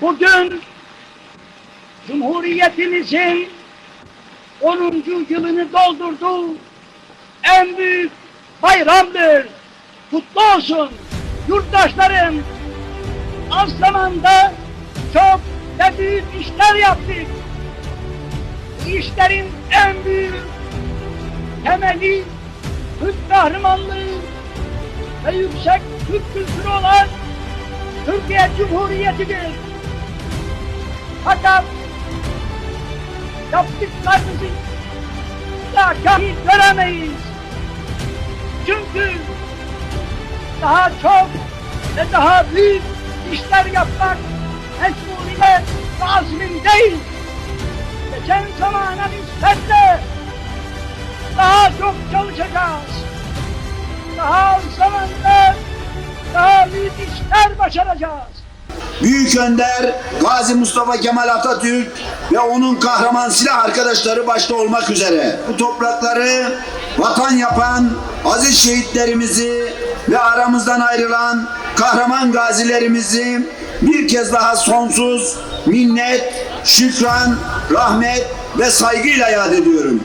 Bugün Cumhuriyetimizin 10. yılını doldurdu. En büyük bayramdır. Kutlu olsun yurttaşlarım. Az zamanda çok ve büyük işler yaptık. Bu işlerin en büyük temeli Türk kahramanlığı ve yüksek Türk kültürü olan Türkiye Cumhuriyeti'dir. Fakat yaptıklarımızı da kahi göremeyiz. Çünkü daha çok ve daha büyük işler yapmak mecburiyet ve azmindeyiz. Geçen zamana nispetle daha çok çalışacağız. Daha zamanda daha büyük işler başaracağız. Büyük Önder Gazi Mustafa Kemal Atatürk ve onun kahraman silah arkadaşları başta olmak üzere bu toprakları vatan yapan aziz şehitlerimizi ve aramızdan ayrılan kahraman gazilerimizi bir kez daha sonsuz minnet, şükran, rahmet ve saygıyla yad ediyorum.